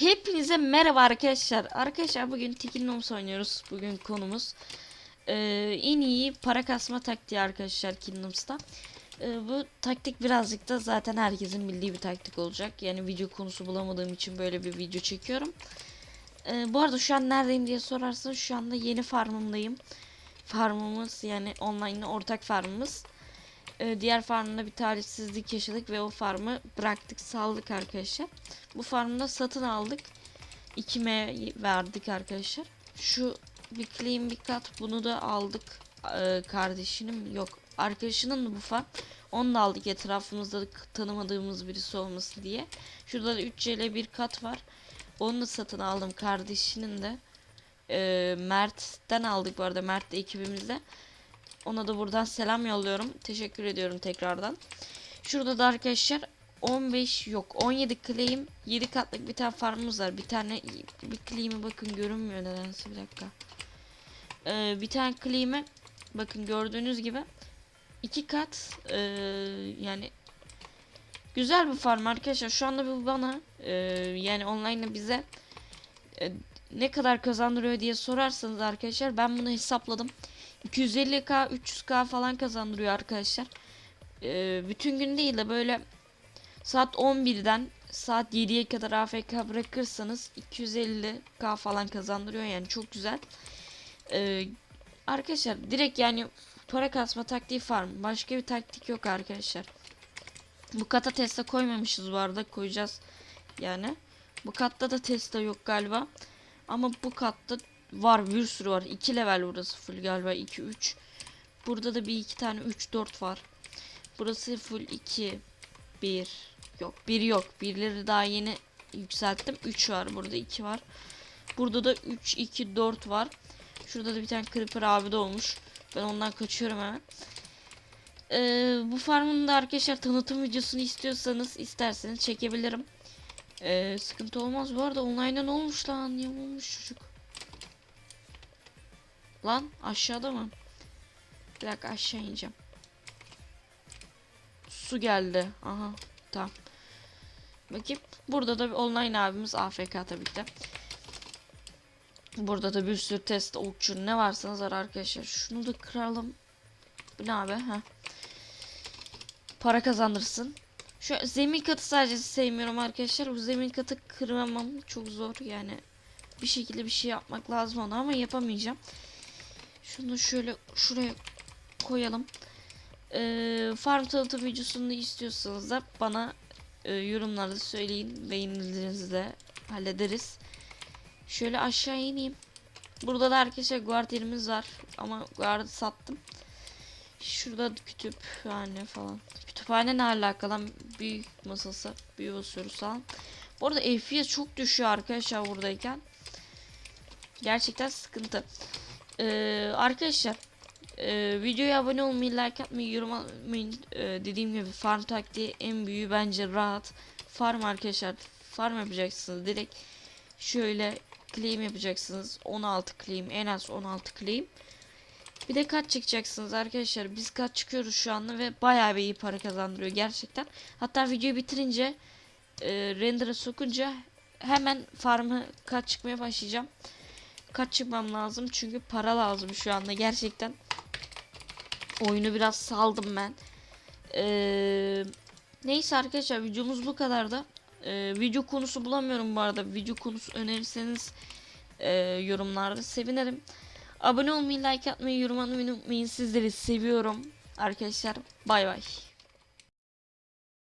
Hepinize merhaba arkadaşlar. Arkadaşlar bugün Tikinoms oynuyoruz. Bugün konumuz ee, en iyi para kasma taktiği arkadaşlar Kingdoms'ta. Ee, bu taktik birazcık da zaten herkesin bildiği bir taktik olacak. Yani video konusu bulamadığım için böyle bir video çekiyorum. Ee, bu arada şu an neredeyim diye sorarsan şu anda yeni farmımdayım. Farmımız yani online ortak farmımız. Ee, diğer farmında bir talihsizlik yaşadık ve o farmı bıraktık saldık arkadaşlar. Bu farmda satın aldık. 2M verdik arkadaşlar. Şu bir claim bir kat bunu da aldık. Ee, kardeşinin yok arkadaşının da bu farm. Onu da aldık etrafımızda da tanımadığımız birisi olması diye. Şurada da 3C bir kat var. Onu da satın aldım kardeşinin de. Ee, Mert'ten aldık bu arada Mert de ekibimizde. Ona da buradan selam yolluyorum. Teşekkür ediyorum tekrardan. Şurada da arkadaşlar 15 yok 17 claim 7 katlık bir tane farmımız var. Bir tane bir claim'e bakın görünmüyor nedense bir dakika. Ee, bir tane claim'e bakın gördüğünüz gibi 2 kat ee, yani güzel bir farm arkadaşlar. Şu anda bu bana ee, yani online'da bize ee, ne kadar kazandırıyor diye sorarsanız arkadaşlar ben bunu hesapladım. 250k 300k falan kazandırıyor arkadaşlar. Ee, bütün gün değil de böyle saat 11'den saat 7'ye kadar AFK bırakırsanız 250k falan kazandırıyor yani çok güzel. Ee, arkadaşlar direkt yani para kasma taktiği farm. Başka bir taktik yok arkadaşlar. Bu kata Tesla koymamışız bu arada koyacağız yani. Bu katta da Tesla yok galiba. Ama bu katta var bir sürü var. 2 level burası full galiba 2 3. Burada da bir iki tane 3 4 var. Burası full 2 1 yok 1 yok. Birleri daha yeni yükselttim. 3 var burada 2 var. Burada da 3 2 4 var. Şurada da bir tane creeper abi de olmuş. Ben ondan kaçıyorum hemen. Ee, bu farmın da arkadaşlar tanıtım videosunu istiyorsanız isterseniz çekebilirim. Ee, sıkıntı olmaz. Bu arada online'da ne olmuş lan? Olmuş çocuk? Lan aşağıda mı? Bir dakika aşağı ineceğim. Su geldi. Aha tamam. Bakayım. Burada da bir online abimiz AFK tabii ki de. Burada da bir sürü test okçu ne varsanız var arkadaşlar. Şunu da kıralım. Bu ne abi? Ha. Para kazandırsın. Şu zemin katı sadece sevmiyorum arkadaşlar. Bu zemin katı kırmamam çok zor yani. Bir şekilde bir şey yapmak lazım ona ama yapamayacağım. Şunu şöyle şuraya koyalım. Ee, farm tanıtım videosunu istiyorsanız da bana e, yorumlarda söyleyin. Beğenilerinizle hallederiz. Şöyle aşağı ineyim. Burada da arkadaşlar guard var. Ama guard'ı sattım. Şurada kütüphane falan. Kütüphane ne alakalı? Büyük masası. Büyük basıyoruz falan. Bu arada FPS çok düşüyor arkadaşlar buradayken. Gerçekten sıkıntı. Ee, arkadaşlar e, videoya abone olmayı, like atmayı, yorum atmayı e, dediğim gibi farm taktiği en büyüğü bence rahat. Farm arkadaşlar farm yapacaksınız direkt şöyle claim yapacaksınız 16 claim en az 16 claim bir de kaç çıkacaksınız arkadaşlar? Biz kaç çıkıyoruz şu anda ve bayağı bir iyi para kazandırıyor gerçekten. Hatta videoyu bitirince e, render'a sokunca hemen farmı kaç çıkmaya başlayacağım. Kaç çıkmam lazım? Çünkü para lazım şu anda gerçekten. Oyunu biraz saldım ben. Ee, neyse arkadaşlar videomuz bu kadar da ee, video konusu bulamıyorum bu arada. Video konusu önerirseniz e, yorumlarda sevinirim abone olmayı like atmayı yorum atmayı unutmayın. Sizleri seviyorum. Arkadaşlar bay bay